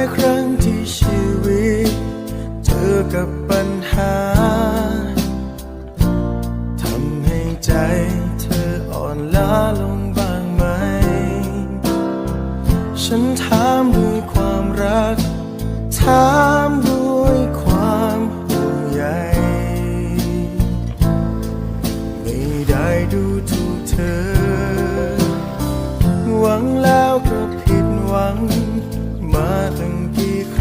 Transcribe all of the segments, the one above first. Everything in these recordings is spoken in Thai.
ายครั้งที่ชีวิต เจอกับปัญหาทำให้ใจเธออ่อนล้าลงบ้างไหม ฉันถามด้วยความรัก ถามด้วยความห่วงใยไม่ได้ดูถูกเธอ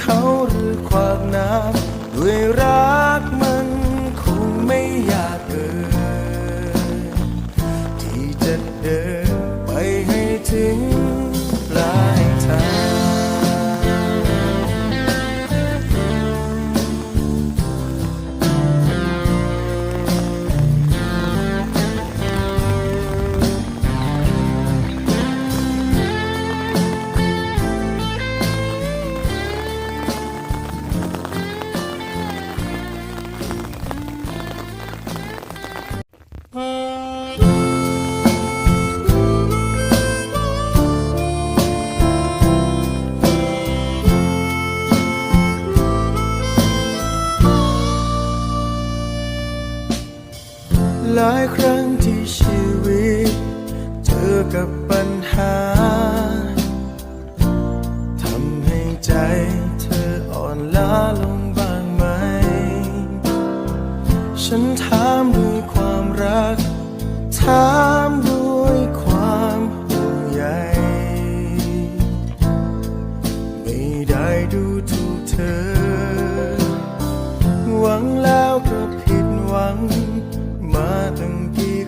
เขาหรือขวากน้ำด้วยรัก หลายครั้งที่ชีวิต เจอกับปัญหาทำให้ใจเธออ่อนล้าลงบ้างไหม ฉันถามด้วยความรักถาม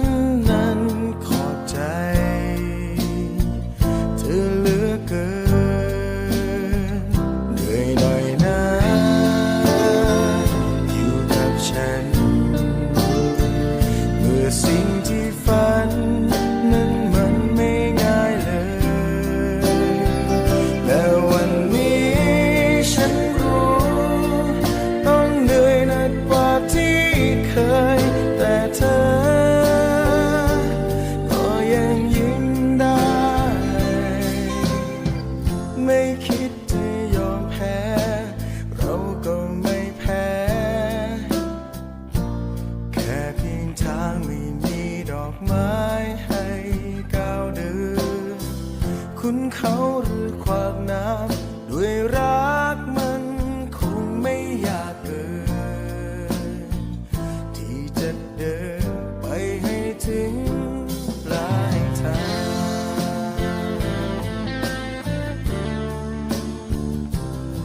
น ดอก